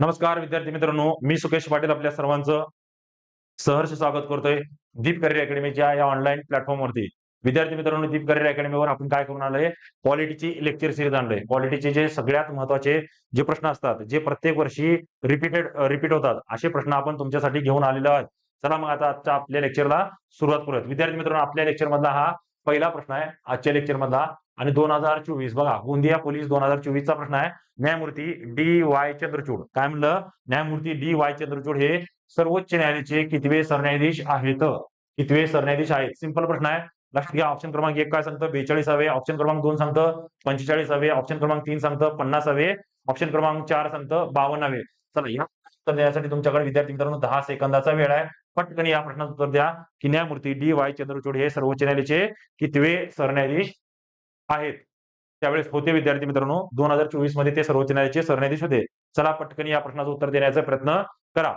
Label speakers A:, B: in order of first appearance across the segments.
A: नमस्कार विद्यार्थी मित्रांनो. मी सुकेश पाटील आपल्या सर्वांचं सहर्ष स्वागत करतोय. दीप करिअर अकॅडमीच्या या ऑनलाईन प्लॅटफॉर्मवरती विद्यार्थी मित्रांनो दीप करिअर अकॅडमीवर आपण काय करून आलोय? क्वालिटीची लेक्चर सिरीज आणलोय. क्वालिटीचे जे सगळ्यात महत्त्वाचे जे प्रश्न असतात जे प्रत्येक वर्षी रिपीटेड रिपीट होतात असे प्रश्न आपण तुमच्यासाठी घेऊन आलेलो आहोत. चला मग आता आजच्या आपल्या लेक्चरला सुरुवात करूयात. विद्यार्थी मित्रांनो आपल्या लेक्चर मधला हा पहिला प्रश्न आहे. आजच्या लेक्चर मधला आणि दोन हजार चोवीस बघा गोंदिया पोलीस दोन हजार चोवीसचा प्रश्न आहे. न्यायमूर्ती डी वाय चंद्रचूड. काय म्हणलं? न्यायमूर्ती डी वाय चंद्रचूड हे सर्वोच्च न्यायालयाचे कितवे सरन्यायाधीश आहेत? कितवे सरन्यायाधीश आहेत? सिंपल प्रश्न आहे. लक्षात घ्या ऑप्शन क्रमांक एक काय सांगतं? बेचाळीसावे. ऑप्शन क्रमांक दोन सांगतं पंचेचाळीसावे. ऑप्शन क्रमांक तीन सांगतं पन्नासावे. ऑप्शन क्रमांक चार सांगतं बावन्नावे. चला या उत्तर देण्यासाठी तुमच्याकडे विद्यार्थी मित्रांनो दहा सेकंदाचा वेळ आहे. पटकन या प्रश्नाचं उत्तर द्या की न्यायमूर्ती डी वाय चंद्रचूड हे सर्वोच्च न्यायालयाचे कितवे सरन्यायाधीश आहेत. त्यावेळेस होते विद्यार्थी मित्रांनो दोन हजार चोवीसमध्ये ते सर्वोच्च न्यायालयाचे सरन्यायाधीश होते. चला पटकन या प्रश्नाचं उत्तर देण्याचा प्रयत्न करा.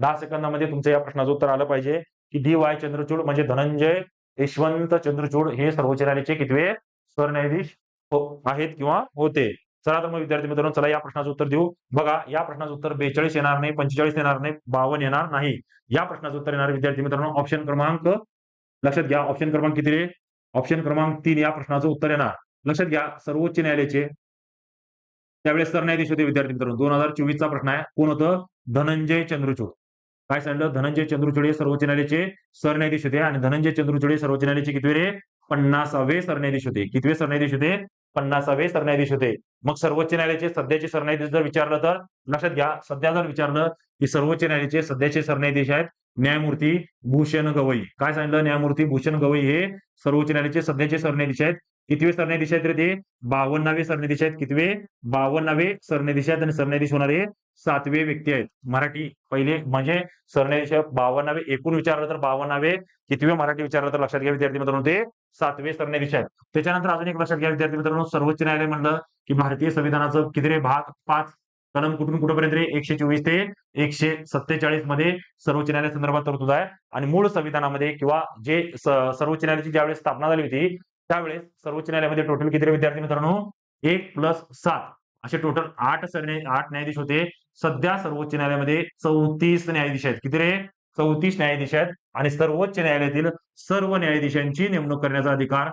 A: दहा सेकंदामध्ये तुमचं या प्रश्नाचं उत्तर आलं पाहिजे की डी वाय चंद्रचूड म्हणजे धनंजय यशवंत चंद्रचूड हे सर्वोच्च न्यायालयाचे कितवे सरन्यायाधीश हो, आहेत किंवा होते. चला तर मग विद्यार्थी मित्रांनो चला या प्रश्नाचं उत्तर देऊ. बघा या प्रश्नाचं उत्तर बेचाळीस येणार नाही पंचेचाळीस येणार नाही बावन्न येणार नाही. या प्रश्नाचं उत्तर येणार विद्यार्थी मित्रांनो ऑप्शन क्रमांक लक्षात घ्या. ऑप्शन क्रमांक किती ऑप्शन क्रमांक तीन या प्रश्नाचं उत्तर येणार. लक्षात घ्या सर्वोच्च न्यायालयाचे त्यावेळेस सरन्यायाधीश होते विद्यार्थी मित्रांनो. दोन हजार चोवीसचा प्रश्न आहे. कोण होतं? धनंजय चंद्रचूड. काय सांगितलं? धनंजय चंद्रचूड हे सर्वोच्च न्यायालयाचे सरन्यायाधीश होते आणि धनंजय चंद्रचूड हे सर्वोच्च न्यायालयाचे कितवे रे? पन्नासावे सरन्यायाधीश होते. कितवे सरन्यायाधीश होते? पन्नासावे सरन्यायाधीश होते. मग सर्वोच्च न्यायालयाचे सध्याचे सरन्यायाधीश जर विचारलं तर लक्षात घ्या सध्या जर विचारलं की सर्वोच्च न्यायालयाचे सध्याचे सरन्यायाधीश आहेत न्यायमूर्ती भूषण गवई. काय सांगितलं? न्यायमूर्ती भूषण गवई हे सर्वोच्च न्यायालयाचे सध्याचे सरन्यायाधीश आहेत. कितवे सरन्यायाधीश आहेत रे ते? बावन्नावे सरन्यायाधीश आहेत. कितवे? बावन्नावे सरन्यायाधीश आहेत आणि सरन्यायाधीश होणारे सातवे व्यक्ती आहेत. मराठी पहिले म्हणजे सरन्यायाधीश बावन्नावे. एकूण विचारलं तर बावन्नावे. कितवे मराठी विचारलं तर लक्षात घ्या विद्यार्थी मित्रांनो ते सातवे सरन्यायाधीश आहेत. त्याच्यानंतर अजून एक लक्षात घ्या विद्यार्थी मित्रांनो सर्वोच्च न्यायालय म्हणलं की भारतीय संविधानाचं कितीरे भाग पाच कलम कुठून कुठपर्यंत एकशे चोवीस ते एकशे सत्तेचाळीसमध्ये सर्वोच्च न्यायालय संदर्भात तरतूद आहे. आणि मूळ संविधानामध्ये किंवा जे सर्वोच्च न्यायालयाची ज्यावेळेस स्थापना झाली होती त्यावेळेस सर्वोच्च न्यायालयामध्ये टोटल किती विद्यार्थी मित्रांनो? एक प्लस सात. असे टोटल आठ सरन्याय आठ न्यायाधीश होते. सध्या सर्वोच्च न्यायालयामध्ये चौतीस न्यायाधीश आहेत. किती रे? चौतीस न्यायाधीश आहेत आणि सर्वोच्च न्यायालयातील सर्व न्यायाधीशांची नेमणूक करण्याचा अधिकार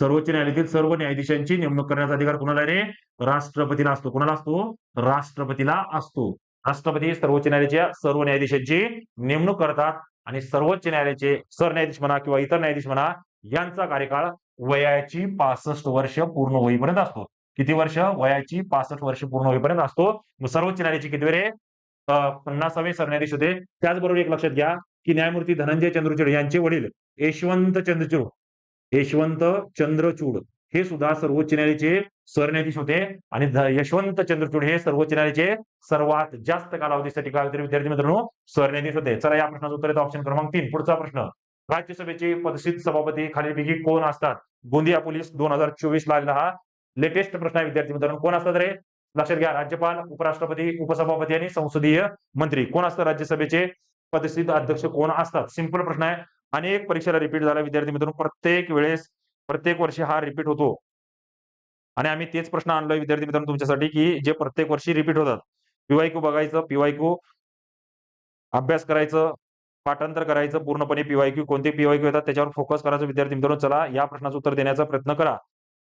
A: सर्वोच्च न्यायालयातील सर्व न्यायाधीशांची नेमणूक करण्याचा अधिकार कुणाला रे? राष्ट्रपतीला असतो. कुणाला असतो? राष्ट्रपतीला असतो. राष्ट्रपती सर्वोच्च न्यायालयाच्या सर्व न्यायाधीशांची नेमणूक करतात आणि सर्वोच्च न्यायालयाचे सरन्यायाधीश म्हणा किंवा इतर न्यायाधीश म्हणा यांचा कार्यकाळ वयाची पासष्ट वर्ष पूर्ण होईपर्यंत असतो. किती वर्ष? वयाची पासष्ट वर्ष पूर्ण होईपर्यंत असतो. मग सर्वोच्च न्यायालयाची किती वेळ पन्नासावे सरन्यायाधीश होते. त्याचबरोबर एक लक्षात घ्या की न्यायमूर्ती धनंजय चंद्रचूड यांचे वडील यशवंत चंद्रचूड यशवंत चंद्रचूड हे सुद्धा सर्वोच्च न्यायालयाचे सरन्यायाधीश होते. आणि यशवंत चंद्रचूड हे सर्वोच्च न्यायालयाचे सर्वात जास्त कालावधीसाठी काय होते. विद्यार्थी मित्रांनो सरन्यायाधीश होते. चला या प्रश्नाचं उत्तर येतं. ऑप्शन क्रमांक तीन पुढचा प्रश्न. राज्यसभेचे पदसित सभापती खालीलपैकी कोण असतात? गोंदिया पोलीस दोन हजार चोवीस ला आलेला हा लेटेस्ट प्रश्न आहे. विद्यार्थी मित्रांनो कोण असतात रे? लक्षात घ्या राज्यपाल उपराष्ट्रपती उपसभापती आणि संसदीय मंत्री. कोण असतात राज्यसभेचे? पदस्थित अध्यक्ष कोण असतात? सिंपल प्रश्न आहे. अनेक परीक्षेला रिपीट झाला. विद्यार्थी मित्रांनो प्रत्येक वेळेस प्रत्येक वर्षी हा रिपीट होतो. आणि आम्ही तेच प्रश्न आणलोय विद्यार्थी मित्रांनो तुमच्यासाठी की जे प्रत्येक वर्षी रिपीट होतात. पिवायकू बघायचं पिवायकू अभ्यास करायचं पाठांतर करायचं पूर्णपणे पिवायक्यू कोणते पिवायक्यू येतात त्याच्यावर फोकस करायचं. विद्यार्थी मित्रांनो चला या प्रश्नाचं उत्तर देण्याचा प्रयत्न करा.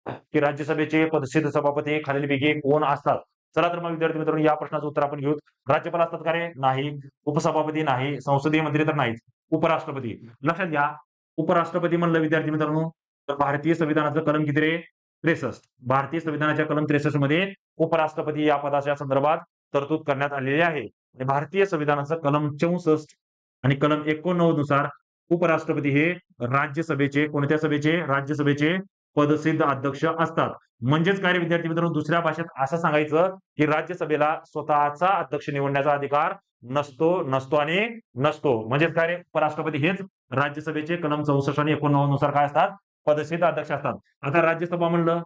A: की राज्यसभेचे पदसिद्ध सभापती खालीलपैकी कोण असतात? चला तर मग विद्यार्थी मित्रांनो या प्रश्नाचं उत्तर आपण घेऊ राज्यपाल असतात का रे? नाही. उपसभापती नाही. संसदीय मंत्री तर नाहीच उपराष्ट्रपती. लक्षात घ्या. उपराष्ट्रपती म्हणलं विद्यार्थी मित्रांनो तर भारतीय संविधानाचं कलम किती रे? त्रेसष्ट. भारतीय संविधानाच्या कलम त्रेसष्टमध्ये उपराष्ट्रपती या पदाच्या संदर्भात तरतूद करण्यात आलेली आहे. आणि भारतीय संविधानाचं कलम चौसष्ट आणि कलम एकोणनव्वदनुसार उपराष्ट्रपती हे राज्यसभेचे कोणत्या सभेचे? राज्यसभेचे पदसिद्ध अध्यक्ष असतात. म्हणजेच काय रे विद्यार्थी मित्रांनो? दुसऱ्या भाषेत असं सांगायचं की राज्यसभेला स्वतःचा अध्यक्ष निवडण्याचा अधिकार नसतो नसतो आणि नसतो. म्हणजेच काय उपराष्ट्रपती हेच राज्यसभेचे कलम चौसष्ट आणि एकोणनव्वदनुसार काय असतात? पदसिद्ध अध्यक्ष असतात. आता राज्यसभा म्हणलं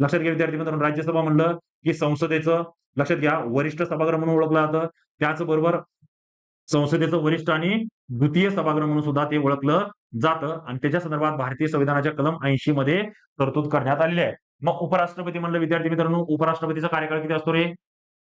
A: लक्षात घ्या विद्यार्थी मित्रांनो राज्यसभा म्हणलं की संसदेचं लक्षात घ्या वरिष्ठ सभागृह म्हणून ओळखलं जातं. त्याचबरोबर संसदेचं वरिष्ठ आणि द्वितीय सभागृह म्हणून सुद्धा ते ओळखलं जातं. आणि त्याच्या संदर्भात भारतीय संविधानाच्या कलम ऐंशी मध्ये तरतूद करण्यात आलेली आहे. मग उपराष्ट्रपती म्हणलं विद्यार्थी मित्रांनो उपराष्ट्रपतीचा कार्यकाळ किती असतो रे?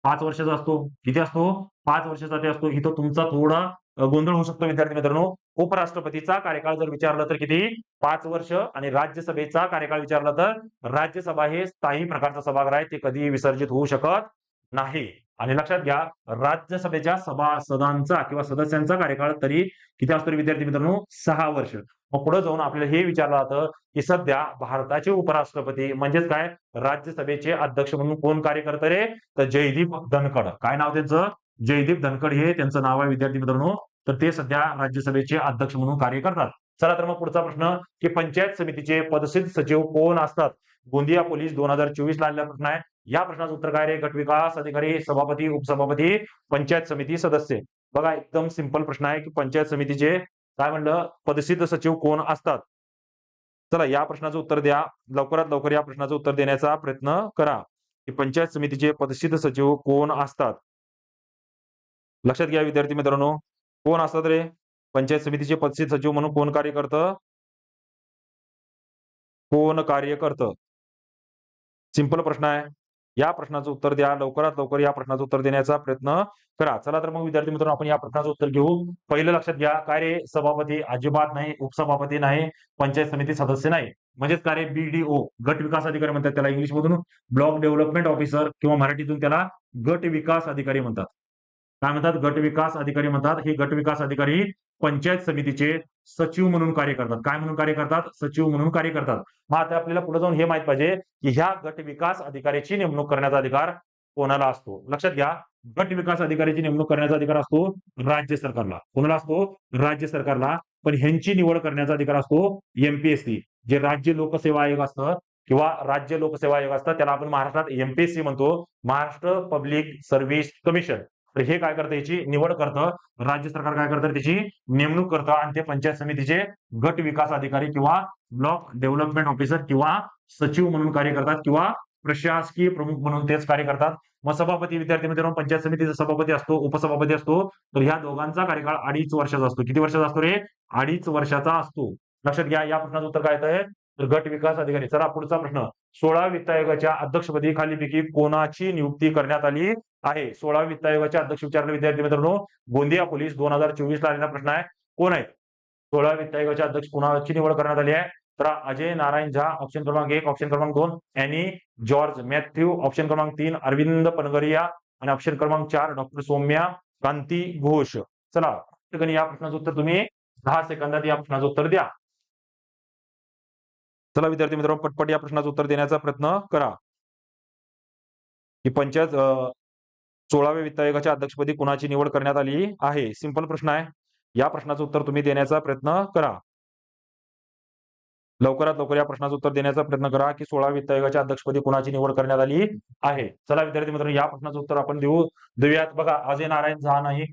A: पाच वर्षाचा असतो. किती असतो? पाच वर्षासाठी असतो. इथं तुमचा थोडा गोंधळ होऊ शकतो विद्यार्थी मित्रांनो. उपराष्ट्रपतीचा कार्यकाळ जर विचारलं तर किती? पाच वर्ष. आणि राज्यसभेचा कार्यकाळ विचारला तर राज्यसभा हे स्थायी प्रकारचा सभागृह आहे. ते कधीही विसर्जित होऊ शकत नाही. आणि लक्षात घ्या राज्यसभेच्या सभासदांचा किंवा सदस्यांचा कार्यकाळ तरी किती असतो विद्यार्थी मित्रांनो? सहा वर्ष. मग पुढे जाऊन आपल्याला हे विचारलं जातं की सध्या भारताचे उपराष्ट्रपती म्हणजेच काय? राज्यसभेचे अध्यक्ष म्हणून कोण कार्य करत रे? तर जयदीप धनखड. काय नाव त्यांचं? जयदीप धनखड हे त्यांचं नाव आहे विद्यार्थी मित्रांनो. तर ते सध्या राज्यसभेचे अध्यक्ष म्हणून कार्य करतात. चला तर मग पुढचा प्रश्न की पंचायत समितीचे पदसिद्ध सचिव कोण असतात? गोंदिया पोलीस दोन हजार चोवीस ला आलेला प्रश्न आहे. या प्रश्नाचं उत्तर काय रे? गट विकास अधिकारी सभापती उपसभापती पंचायत समिती सदस्य. बघा एकदम सिंपल प्रश्न आहे की पंचायत समितीचे काय म्हणलं? पदसिद्ध सचिव कोण असतात? चला या प्रश्नाचं उत्तर द्या. लवकरात लवकर या प्रश्नाचं उत्तर देण्याचा प्रयत्न करा. की पंचायत समितीचे पदसिद्ध सचिव कोण असतात? लक्षात घ्या विद्यार्थी मित्रांनो. कोण असतात रे? पंचायत समितीचे पदसिद्ध सचिव म्हणून कोण कार्य करतं? कोण कार्य करतं? सिंपल प्रश्न आहे. या प्रश्नाचं उत्तर द्या. लवकरात लवकर या प्रश्नाचं उत्तर देण्याचा प्रयत्न करा. चला तर मग विद्यार्थी मित्रांनो आपण या प्रश्नाचं उत्तर घेऊ. पहिलं लक्षात घ्या काय रे सभापती अजिबात नाही उपसभापती नाही पंचायत समिती सदस्य नाही. म्हणजेच काय रे बीडीओ गट विकास अधिकारी म्हणतात त्याला इंग्लिश मधून ब्लॉक डेव्हलपमेंट ऑफिसर किंवा मराठीतून त्याला गट विकास अधिकारी म्हणतात. काय म्हणतात? गट विकास अधिकारी म्हणतात. हे गट विकास अधिकारी पंचायत समितीचे सचिव म्हणून कार्य करतात. काय म्हणून कार्य करतात? सचिव म्हणून कार्य करतात. मग आता आपल्याला पुढे जाऊन हे माहीत पाहिजे की ह्या गट विकास अधिकाऱ्याची नेमणूक करण्याचा अधिकार कोणाला असतो? लक्षात घ्या गट विकास अधिकाऱ्याची नेमणूक करण्याचा अधिकार असतो राज्य सरकारला. कोणाला असतो? राज्य सरकारला. पण ह्यांची निवड करण्याचा अधिकार असतो एमपीएससी जे राज्य लोकसेवा आयोग असतं किंवा राज्य लोकसेवा आयोग असतं त्याला आपण महाराष्ट्रात एमपीएससी म्हणतो. महाराष्ट्र पब्लिक सर्व्हिस कमिशन तर हे काय करतं याची निवड करतं. राज्य सरकार काय करतं त्याची नेमणूक करतं आणि ते पंचायत समितीचे गट विकास अधिकारी किंवा ब्लॉक डेव्हलपमेंट ऑफिसर किंवा सचिव म्हणून कार्य करतात किंवा प्रशासकीय प्रमुख म्हणून तेच कार्य करतात. मग सभापती विद्यार्थी मित्रांनो पंचायत समितीचा सभापती असतो उपसभापती असतो. तर ह्या दोघांचा कार्यकाळ अडीच वर्षाचा असतो. किती वर्षाचा असतो रे? अडीच वर्षाचा असतो. लक्षात घ्या या प्रश्नाचं उत्तर काय येतं तर गट विकास अधिकारी चला पुढचा प्रश्न. सोळा वित्त आयोगाच्या अध्यक्षपदी खालीपैकी कोणाची नियुक्ती करण्यात आली आहे? सोळा वित्त आयोगाच्या अध्यक्ष विचारले विद्यार्थी मित्रांनो गोंदिया पोलीस दोन हजार चोवीस ला आलेला प्रश्न आहे. कोण आहे? सोळा वित्त आयोगाच्या अध्यक्ष कोणाची निवड करण्यात आली आहे? तर अजय नारायण झा ऑप्शन क्रमांक एक ऑप्शन क्रमांक दोन अॅनी जॉर्ज मॅथ्यू ऑप्शन क्रमांक तीन अरविंद पनगरिया आणि ऑप्शन क्रमांक चार डॉक्टर सौम्या कांती घोष. चला या प्रश्नाचं उत्तर तुम्ही दहा सेकंदात या प्रश्नाचं उत्तर द्या. चला विद्यार्थी मित्रांनो पटपट या प्रश्नाचं उत्तर देण्याचा प्रयत्न करा. की पंचायत सोळाव्या वित्त आयोगाच्या अध्यक्षपदी कुणाची निवड करण्यात आली आहे? सिंपल प्रश्न आहे. या प्रश्नाचं उत्तर तुम्ही देण्याचा प्रयत्न करा. लवकरात लवकर या प्रश्नाचं उत्तर देण्याचा प्रयत्न करा की सोळा वित्त आयोगाच्या अध्यक्षपदी कुणाची निवड करण्यात आली आहे? चला विद्यार्थी मित्रांनो या प्रश्नाचं उत्तर आपण देऊ देऊयात. बघा अजय नारायण झा नाही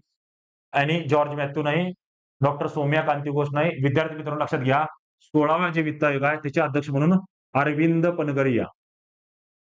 A: आणि जॉर्ज मॅथ्यू नाही डॉक्टर सौम्या कांती घोष नाही. विद्यार्थी मित्रांनो लक्षात घ्या. सोळाव्या जे वित्त आयोग आहे. त्याचे अध्यक्ष म्हणून अरविंद पनगरिया.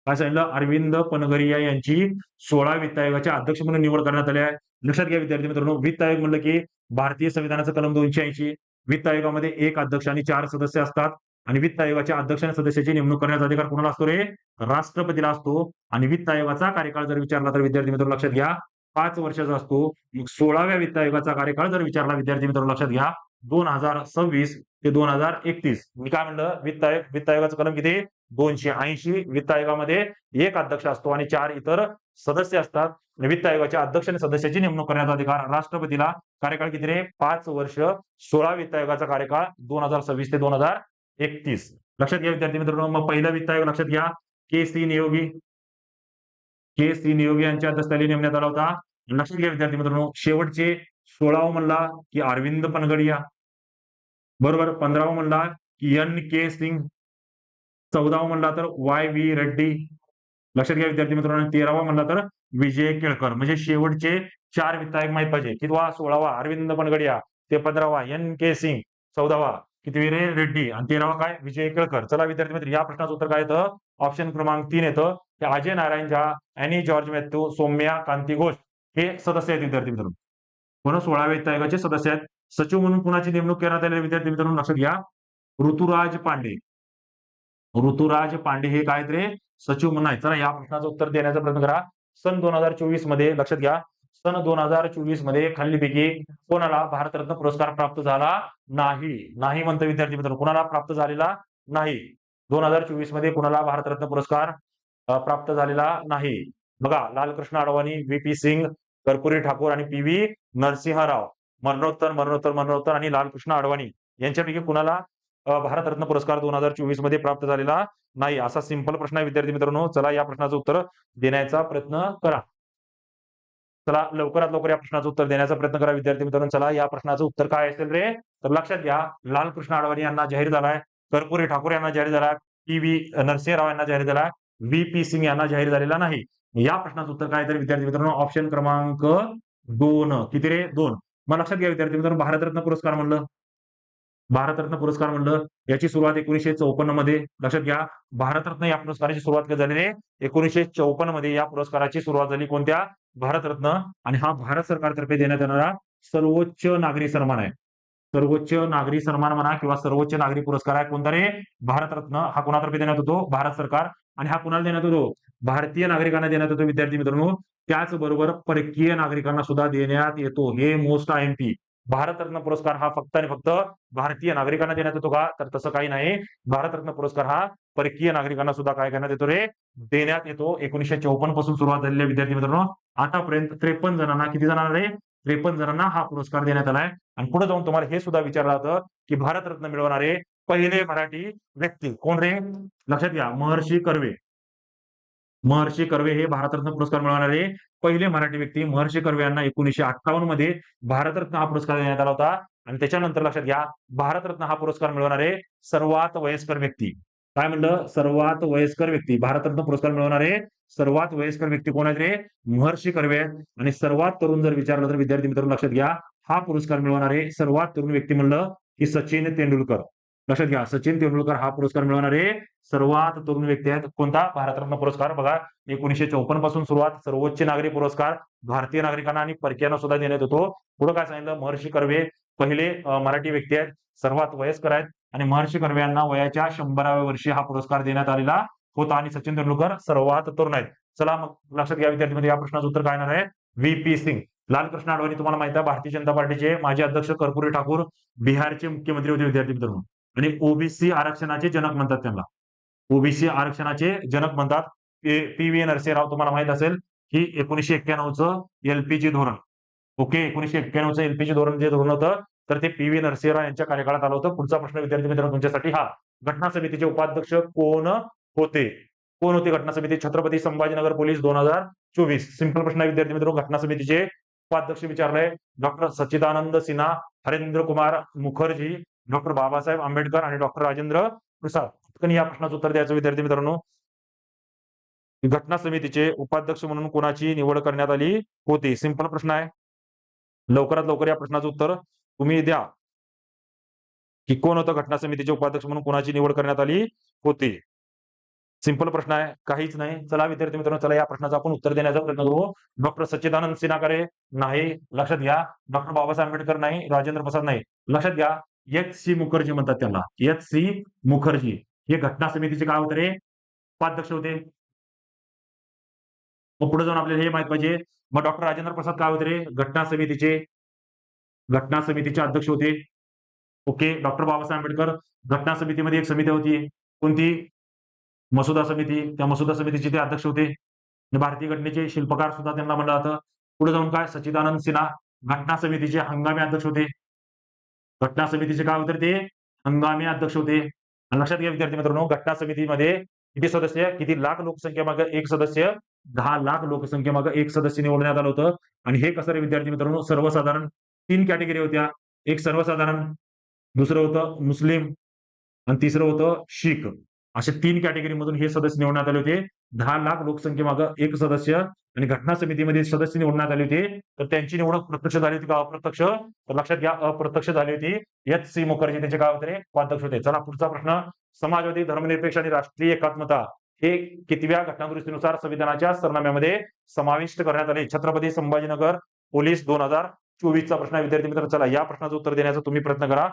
A: काय सांगितलं? अरविंद पनगरिया यांची सोळा वित्त आयोगाच्या अध्यक्ष म्हणून निवड करण्यात आली आहे. लक्षात घ्या विद्यार्थी मित्रांनो वित्त आयोग म्हणलं की भारतीय संविधानाचं कलम दोनशे ऐंशी वित्त आयोगामध्ये एक अध्यक्ष आणि चार सदस्य असतात. आणि वित्त आयोगाच्या अध्यक्ष आणि सदस्याची नेमणूक करण्याचा अधिकार कोणाला असतो रे? राष्ट्रपतीला असतो. आणि वित्त आयोगाचा कार्यकाळ जर विचारला तर विद्यार्थी मित्रांनो लक्षात घ्या पाच वर्षाचा असतो. मग सोळाव्या वित्त आयोगाचा कार्यकाळ जर विचारला विद्यार्थी मित्रांनो लक्षात घ्या दोन हजार सव्वीस ते दोन हजार एकतीस. मी काय म्हणलं? वित्त आयोग वित्त आयोगाचं कलम किती? दोनशे ऐंशी. वित्त आयोगामध्ये एक अध्यक्ष असतो आणि चार इतर सदस्य असतात. वित्त आयोगाच्या अध्यक्ष आणि सदस्याची नेमणूक करण्याचा अधिकार राष्ट्रपतीला. कार्यकाळ किती रे? पाच वर्ष. सोळा वित्त आयोगाचा कार्यकाळ दोन हजार सव्वीस ते दोन हजार एकतीस. लक्षात घ्या विद्यार्थी मित्रांनो. मग पहिला वित्त आयोग लक्षात घ्या. K C Neogy. K C Neogy यांच्या अध्यक्षतेखाली नेमण्यात आला होता. लक्षात घ्या विद्यार्थी मित्रांनो. शेवटचे सोळावं म्हणला की अरविंद पनगडिया. बरोबर पंधरावं म्हणला की एन के सिंग. चौदावं म्हणला तर वाय व्ही रेड्डी. लक्षात घ्या विद्यार्थी मित्रांनो तेरावा म्हणला तर विजय केळकर. म्हणजे शेवटचे चार विधायक माहीत पाहिजे. कितवा सोळावा अरविंद पनगडिया. ते पंधरावा एन के सिंग. चौदावा किती रे रेड्डी. आणि तेरावा काय? विजय केळकर. चला विद्यार्थी मित्र या प्रश्नाचं उत्तर काय येतं? ऑप्शन क्रमांक तीन येतं. ते Ajay Narayan Jha Annie George Mathew Saumya Kanti Ghosh. हे सदस्य आहेत विद्यार्थी मित्रांनो. म्हणून सोळाव्या वित्त आयोगाचे सदस्य आहेत. सचिव म्हणून कुणाची नेमणूक करण्यात आलेली विद्यार्थी मित्रांनो लक्षात घ्या. ऋतुराज पांडे. ऋतुराज पांडे हे काय आहेत रे? सचिव म्हणून आहेत. चला या प्रश्नाचं उत्तर देण्याचा प्रयत्न करा. सन दोन हजार चोवीसमध्ये लक्षात घ्या. सन दोन हजार चोवीसमध्ये खाल्लीपैकी कोणाला भारतरत्न पुरस्कार प्राप्त झाला नाही? नाही म्हणतो विद्यार्थी मित्रांनो. कोणाला प्राप्त झालेला नाही? दोन हजार चोवीसमध्ये कोणाला भारतरत्न पुरस्कार प्राप्त झालेला नाही? बघा लालकृष्ण अडवाणी व्ही पी सिंग कर्पुरी ठाकूर आणि पी व्ही नरसिंहराव मरणोत्तर मरणोत्तर मरणोत्तर आणि लालकृष्ण अडवाणी यांच्यापैकी कुणाला भारतरत्न पुरस्कार दोन हजार चोवीसमध्ये प्राप्त झालेला नाही? असा सिंपल प्रश्न आहे विद्यार्थी मित्रांनो. चला या प्रश्नाचं उत्तर देण्याचा प्रयत्न करा. चला लवकरात लवकर या प्रश्नाचं उत्तर देण्याचा प्रयत्न करा विद्यार्थी मित्रांनो. चला या प्रश्नाचं उत्तर काय असेल रे? तर लक्षात घ्या लालकृष्ण अडवाणी यांना जाहीर झालाय कर्पुरी ठाकूर यांना जाहीर झालाय पी व्ही नरसिंहराव यांना जाहीर झाला व्ही पी सिंग यांना जाहीर झालेला नाही. या प्रश्नाचं उत्तर काय तर विद्यार्थी मित्रांनो ऑप्शन क्रमांक दोन किती रे? दोन. मग लक्षात घ्या विद्यार्थी मित्रांनो भारतरत्न पुरस्कार म्हणलं. भारतरत्न पुरस्कार म्हणलं. याची सुरुवात एकोणीशे चौपन्नमध्ये. लक्षात घ्या भारतरत्न या पुरस्काराची सुरुवात कधी झाली रे एकोणीशे चौपन्नमध्ये या पुरस्काराची सुरुवात झाली कोणत्या? भारतरत्न. आणि हा भारत सरकारतर्फे देण्यात येणारा सर्वोच्च नागरी सन्मान आहे. सर्वोच्च नागरी सन्मान म्हणा किंवा सर्वोच्च नागरी पुरस्कार आहे कोणता रे? भारतरत्न. हा कोणातर्फे देण्यात होतो? भारत सरकार. आणि हा कुणाला देण्यात होतो? भारतीय नागरिकांना देण्यात होतो विद्यार्थी मित्रांनो. त्याचबरोबर परकीय नागरिकांना सुद्धा देण्यात येतो. हे most I M P. Bharat Ratna पुरस्कार हा फक्त आणि फक्त भारतीय नागरिकांना देण्यात येतो का? तर तसं काही नाही. भारतरत्न पुरस्कार हा परकीय नागरिकांना सुद्धा काय करण्यात येतो रे? देण्यात येतो. एकोणीशे चौपन्नपासून सुरुवात झालेल्या विद्यार्थी मित्रांनो. आतापर्यंत त्रेपन्न जणांना किती जणांना रे? त्रेपन्न जणांना हा पुरस्कार देण्यात आलाय. आणि पुढे जाऊन तुम्हाला हे सुद्धा विचारलं जातं की भारतरत्न मिळवणारे पहिले मराठी व्यक्ती कोण रे? लक्षात घ्या. महर्षी कर्वे. महर्षी कर्वे हे भारतरत्न पुरस्कार मिळवणारे पहिले मराठी व्यक्ती. महर्षी कर्वे यांना एकोणीशे अठ्ठावन्नमध्ये भारतरत्न हा पुरस्कार देण्यात आला होता. आणि त्याच्यानंतर लक्षात घ्या भारतरत्न हा पुरस्कार मिळवणारे सर्वात वयस्कर व्यक्ती. काय म्हणलं? सर्वात वयस्कर व्यक्ती. भारतरत्न पुरस्कार मिळवणारे सर्वात वयस्कर व्यक्ती कोण आहेत रे? महर्षी कर्वे. आहेत आणि सर्वात तरुण जर विचारलं तर विद्यार्थी मित्रांनो लक्षात घ्या हा पुरस्कार मिळवणारे सर्वात तरुण व्यक्ती म्हणलं की सचिन तेंडुलकर. लक्षात घ्या सचिन तेंडुलकर हा पुरस्कार मिळवणारे सर्वात तरुण व्यक्ती आहेत. कोणता? भारतरत्न पुरस्कार. बघा एकोणीशे चौपन्नपासून सुरुवात सर्वोच्च नागरी पुरस्कार भारतीय नागरिकांना आणि परकीयांना सुद्धा देण्यात येतो. पुढे काय सांगितलं? महर्षी कर्वे पहिले मराठी व्यक्ती आहेत. सर्वात वयस्कर आहेत. आणि महर्षी कर्वे यांना वयाच्या शंभराव्या वर्षी हा पुरस्कार देण्यात आलेला होता. आणि सचिन तेंडुलकर सर्वात तरुण आहेत. चला मग लक्षात घ्या विद्यार्थी मध्ये या प्रश्नाचं उत्तर काय येणार आहे? V P Singh. Lalkrishna Advani तुम्हाला माहिती आहे भारतीय जनता पार्टीचे माजी अध्यक्ष कर्पुरी ठाकूर बिहारचे मुख्यमंत्री होते विद्यार्थी मित्रांनो. आणि ओबीसी आरक्षणाचे जनक म्हणतात त्यांना. ओबीसी आरक्षणाचे जनक म्हणतात. पी व्ही नरसिंहराव तुम्हाला माहीत असेल की एकोणीशे एक्क्याण्णवचं एलपीजी धोरण. ओके एकोणीशे एक्क्याण्णवचं एलपीजी धोरण जे धोरण होतं तर ते पी व्ही नरसिंहराव यांच्या कार्यकाळात आलं होतं. पुढचा प्रश्न विद्यार्थी मित्रांनो तुमच्यासाठी हा. घटना समितीचे उपाध्यक्ष कोण होते? कोण होते घटना समिती? छत्रपती संभाजीनगर पोलीस दोन हजार चोवीस. सिंपल प्रश्न आहे विद्यार्थी मित्रांनो घटना समितीचे उपाध्यक्ष विचारलंय. डॉक्टर सच्चिदानंद सिन्हा हरेंद्र कुमार मुखर्जी डॉक्टर बाबासाहेब आंबेडकर आणि डॉक्टर राजेंद्र प्रसाद. पटकन या प्रश्नाचं उत्तर द्यायचं विद्यार्थी मित्रांनो. घटना समितीचे उपाध्यक्ष म्हणून कोणाची निवड करण्यात आली होती? सिंपल प्रश्न आहे. लवकरात लवकर या प्रश्नाचं उत्तर तुम्ही द्या. की कोण होतं घटना समितीचे उपाध्यक्ष म्हणून कोणाची निवड करण्यात आली होती? सिंपल प्रश्न आहे. काहीच नाही. चला विद्यार्थी मित्रांनो चला या प्रश्नाचं आपण उत्तर देण्याचा प्रयत्न करू. डॉक्टर सच्चिदानंद सिन्हा करे नाही. लक्षात घ्या. डॉक्टर बाबासाहेब आंबेडकर नाही. राजेंद्र प्रसाद नाही. लक्षात घ्या. एच सी मुखर्जी म्हणतात त्यांना एच सी मुखर्जी हे घटना समितीचे काय होते रे? उपाध्यक्ष होते. मग पुढे जाऊन आपल्याला हे माहीत पाहिजे. मग डॉक्टर राजेंद्र प्रसाद काय होते रे? घटना समितीचे घटना समितीचे अध्यक्ष होते. Okay doctor Babasaheb Ambedkar. घटना समितीमध्ये एक समिती होती. कोणती? मसुदा समिती. त्या मसुदा समितीचे ते अध्यक्ष होते. भारतीय घटनेचे शिल्पकार सुद्धा त्यांना म्हणलं जातं. पुढे जाऊन काय? सच्चिदानंद सिन्हा. घटना समितीचे हंगामी अध्यक्ष होते. घटना समितीचे काय होते ते? हंगामी अध्यक्ष होते. आणि लक्षात घ्या विद्यार्थी मित्रांनो घटना समितीमध्ये किती सदस्य? किती लाख लोकसंख्या मागे एक सदस्य? दहा लाख लोकसंख्या मागे एक सदस्य निवडण्यात आलं होतं. आणि हे कसं रे विद्यार्थी मित्रांनो? सर्वसाधारण तीन कॅटेगरी होत्या. एक सर्वसाधारण दुसरं होतं मुस्लिम आणि तिसरं होतं शीख. अशा तीन कॅटेगरी मधून हे सदस्य निवडण्यात आले होते. दहा लाख लोकसंख्येमागं एक सदस्य आणि घटना समितीमध्ये सदस्य निवडण्यात आले होते. तर त्यांची निवडणूक प्रत्यक्ष झाली होती का? अप्रत्यक्ष? तर लक्षात घ्या अप्रत्यक्ष झाली होती. एच सी मुखर्जी त्यांचे काय होते उपाध्यक्ष होते. चला पुढचा प्रश्न. समाजवादी धर्मनिरपेक्ष आणि राष्ट्रीय एकात्मता हे कितव्या घटनादुरुस्तीनुसार संविधानाच्या सरनाम्यामध्ये समाविष्ट करण्यात आले? छत्रपती संभाजीनगर पोलीस दोन हजार चोवीसचा प्रश्न विद्यार्थी मित्र चला या प्रश्नाचं उत्तर देण्याचा तुम्ही प्रयत्न करा.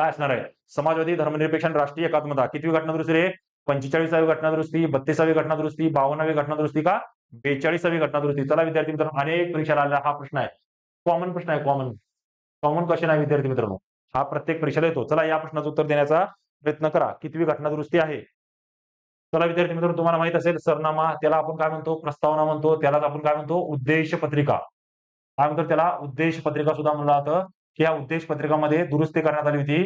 A: काय असणार आहे? समाजवादी धर्मनिरपेक्ष राष्ट्रीय एकात्मता. कितवी घटनादुरुस्ती रे? पंचेचाळीसावी घटनादुरुस्ती बत्तीसावी घटनादुरुस्ती बावन्नावी घटनादुरुस्ती का? बेचाळीसावी घटना दुरुस्ती चला विद्यार्थी मित्रांनो अनेक परीक्षेला आलेला हा प्रश्न आहे. कॉमन प्रश्न आहे कॉमन कॉमन क्वेश्चन आहे विद्यार्थी मित्रांनो? हा प्रत्येक परीक्षेला येतो. चला या प्रश्नाचं उत्तर देण्याचा प्रयत्न करा. कितवी घटना दुरुस्ती आहे? चला विद्यार्थी मित्रांनो तुम्हाला माहीत असेल सरनामा त्याला आपण काय म्हणतो? प्रस्तावना म्हणतो. त्यालाच आपण काय म्हणतो? उद्देश पत्रिका. काय म्हणतो त्याला? उद्देश पत्रिका सुद्धा म्हणलं जातं. या उद्देश पत्रिकामध्ये दुरुस्ती करण्यात आली होती.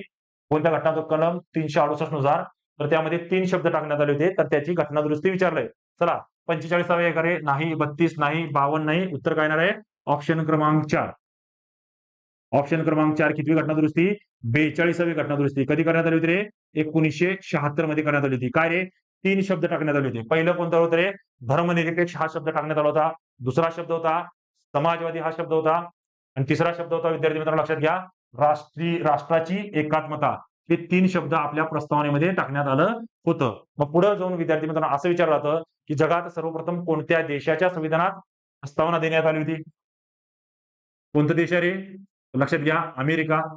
A: कोणत्या घटना तो कलम तीनशे अडुसष्टनुसार? तर त्यामध्ये तीन शब्द टाकण्यात आले होते. तर त्याची घटना दुरुस्ती विचारलंय. चला पंचेचाळीसावे एकारे नाही बत्तीस नाही बावन्न नाही उत्तर काय येणार आहे? ऑप्शन क्रमांक चार. ऑप्शन क्रमांक चार कितवी घटना दुरुस्ती? बेचाळीसावी घटना दुरुस्ती. कधी करण्यात आली होती रे? एकोणीसशे शहात्तरमध्ये करण्यात आली होती. काय रे? तीन शब्द टाकण्यात आले होते. पहिलं कोणतं होतं रे? धर्मनिरपेक्ष हा शब्द टाकण्यात आला होता. दुसरा शब्द होता समाजवादी हा शब्द होता. आणि तिसरा शब्द होता विद्यार्थी मित्रांनो लक्षात घ्या. राष्ट्रीय राष्ट्राची एकात्मता. हे तीन शब्द आपल्या प्रस्तावनेमध्ये टाकण्यात आलं होतं. मग पुढे जाऊन विद्यार्थी मित्रांनो असं विचारलं जातं की जगात सर्वप्रथम कोणत्या देशाच्या संविधानात प्रस्तावना देण्यात आली होती? कोणतं देश आहे रे? लक्षात घ्या अमेरिका.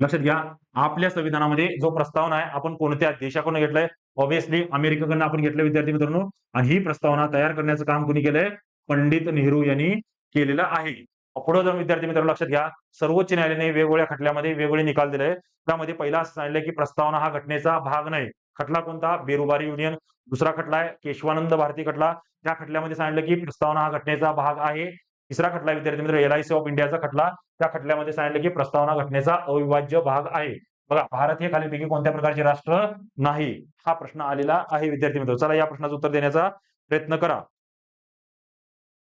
A: लक्षात घ्या आपल्या संविधानामध्ये जो प्रस्तावना आहे आपण कोणत्या देशाकडून घेतलाय? ऑब्विसली अमेरिकेकडनं आपण घेतलं विद्यार्थी मित्रांनो. आणि ही प्रस्तावना तयार करण्याचं काम कोणी केलंय? पंडित नेहरू यांनी केलेलं आहे. पुढे जाऊन विद्यार्थी मित्रांनो लक्षात घ्या सर्वोच्च न्यायालयाने वेगवेगळ्या खटल्यामध्ये वेगवेगळे निकाल दिले. त्यामध्ये पहिला सांगितलं की प्रस्तावना हा घटनेचा भाग नाही. खटला कोणता? बेरुबारी युनियन. दुसरा खटला आहे केशवानंद भारती खटला. त्या खटल्यामध्ये सांगितलं की प्रस्तावना हा घटनेचा भाग आहे. तिसरा खटला विद्यार्थी मित्र एलआयसी ऑफ इंडियाचा खटला. त्या खटल्यामध्ये सांगितलं की प्रस्तावना घटनेचा अविभाज्य भाग आहे. बघा भारत हे खालीपैकी कोणत्या प्रकारचे राष्ट्र नाही? हा प्रश्न आलेला आहे विद्यार्थी मित्र. चला या प्रश्नाचं उत्तर देण्याचा प्रयत्न करा.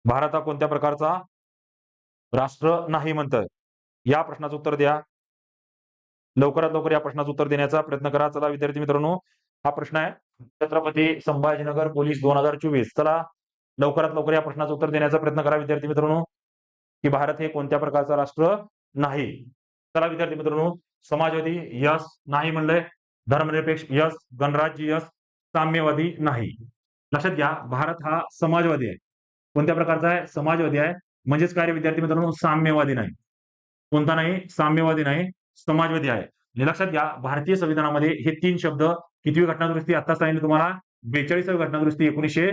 A: भारत हा कोणत्या प्रकारचा राष्ट्र नाही म्हणतोय. या प्रश्नाचं उत्तर द्या. लवकरात लवकर या प्रश्नाचं उत्तर देण्याचा प्रयत्न करा. चला विद्यार्थी मित्रांनो हा प्रश्न आहे. छत्रपती संभाजीनगर पोलीस दोन हजार चोवीस. चला लवकरात लवकर या प्रश्नाचं उत्तर देण्याचा प्रयत्न करा विद्यार्थी मित्रांनो की भारत हे कोणत्या प्रकारचा राष्ट्र नाही? चला विद्यार्थी मित्रांनो समाजवादी यस नाही म्हणलंय. धर्मनिरपेक्ष यस गणराज्य यस साम्यवादी नाही. लक्षात घ्या भारत हा समाजवादी आहे. कोणत्या प्रकारचा आहे? समाजवादी आहे. म्हणजेच काय विद्यार्थी मित्रांनो? साम्यवादी नाही. कोणता नाही? साम्यवादी नाही. समाजवादी आहे. आणि लक्षात घ्या भारतीय संविधानामध्ये हे तीन शब्द कितवी घटना दुरुस्ती आता सांगितलं तुम्हाला? बेचाळीसावी घटना दुरुस्ती एकोणीसशे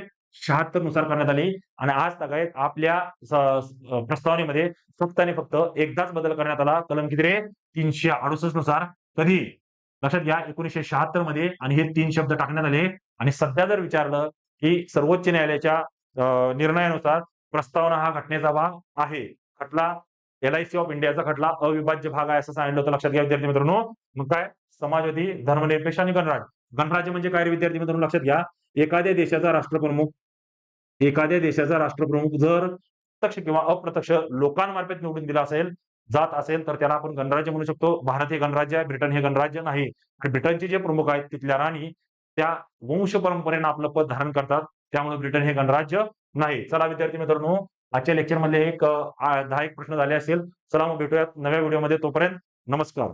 A: शहात्तरनुसार करण्यात आली. आणि आज तगायत आपल्या प्रस्तावनेमध्ये फक्त आणि फक्त एकदाच बदल करण्यात आला. कलम किती रे? तीनशे अडुसष्टनुसार. कधी? लक्षात घ्या एकोणीसशे शहात्तरमध्ये आणि हे तीन शब्द टाकण्यात आले. आणि सध्या जर विचारलं की सर्वोच्च न्यायालयाच्या निर्णयानुसार प्रस्तावना हा घटनेचा भाग आहे. खटला एलआयसी ऑफ इंडियाचा खटला अविभाज्य भाग आहे असं सांगितलं होतं लक्षात घ्या विद्यार्थी मित्रांनो. मग काय? समाजवादी धर्मनिरपेक्ष आणि गणराज गणराज्य म्हणजे काय विद्यार्थी मित्रांनो? लक्षात घ्या. एखाद्या देशाचा राष्ट्रप्रमुख एखाद्या देशाचा राष्ट्रप्रमुख जर प्रत्यक्ष किंवा अप्रत्यक्ष लोकांमार्फत निवडून दिला असेल जात असेल तर त्याला आपण गणराज्य म्हणू शकतो. भारत हे गणराज्य आहे ब्रिटन हे गणराज्य नाही. आणि ब्रिटनचे जे प्रमुख आहेत तिथल्या राणी त्या वंश परंपरेनं आपलं पद धारण करतात. त्यामुळे ब्रिटन हे गणराज्य नाही. चला विद्यार्थी मित्रांनो आजच्या लेक्चरमध्ये एक दहा एक प्रश्न झाले असेल. चला मग भेटूयात नव्या व्हिडिओमध्ये तोपर्यंत नमस्कार.